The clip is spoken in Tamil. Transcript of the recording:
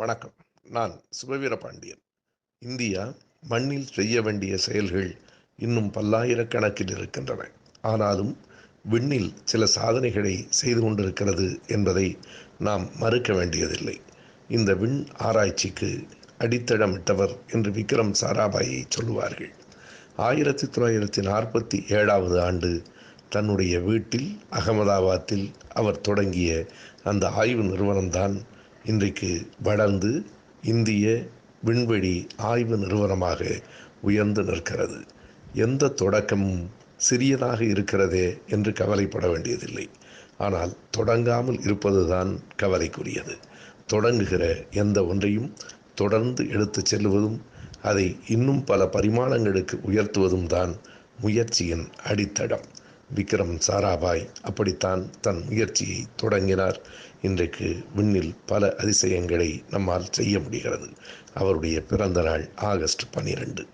வணக்கம். நான் சுபவீர பாண்டியன் இந்தியா மண்ணில் செய்ய வேண்டிய செயல்கள் இன்னும் பல்லாயிரக்கணக்கில் இருக்கின்றன. ஆனாலும் விண்ணில் சில சாதனைகளை செய்து கொண்டிருக்கிறது என்பதை நாம் மறுக்க வேண்டியதில்லை. இந்த விண் ஆராய்ச்சிக்கு அடித்தளமிட்டவர் என்று விக்ரம் சாராபாயை சொல்லுவார்கள். ஆயிரத்தி தொள்ளாயிரத்தி நாற்பத்தி ஏழாவது ஆண்டு தன்னுடைய வீட்டில் அகமதாபாத்தில் அவர் தொடங்கிய அந்த ஆய்வு நிறுவனம்தான் இன்றைக்கு வளர்ந்து இந்திய விண்வெளி ஆய்வு நிறுவனமாக உயர்ந்து நிற்கிறது. எந்த தொடக்கமும் சிறியதாக இருக்கிறதே என்று கவலைப்பட வேண்டியதில்லை. ஆனால் தொடங்காமல் இருப்பதுதான் கவலைக்குரியது. தொடங்குகிற எந்த ஒன்றையும் தொடர்ந்து எடுத்துச் செல்வதும் அதை இன்னும் பல பரிமாணங்களுக்கு உயர்த்துவதும் தான் முயற்சியின் அடித்தடம். விக்ரம் சாராபாய் அப்படித்தான் தன் முயற்சியை தொடங்கினார். இன்றைக்கு விண்ணில் பல அதிசயங்களை நம்மால் செய்ய முடிகிறது. அவருடைய பிறந்த நாள் ஆகஸ்ட் பனிரெண்டு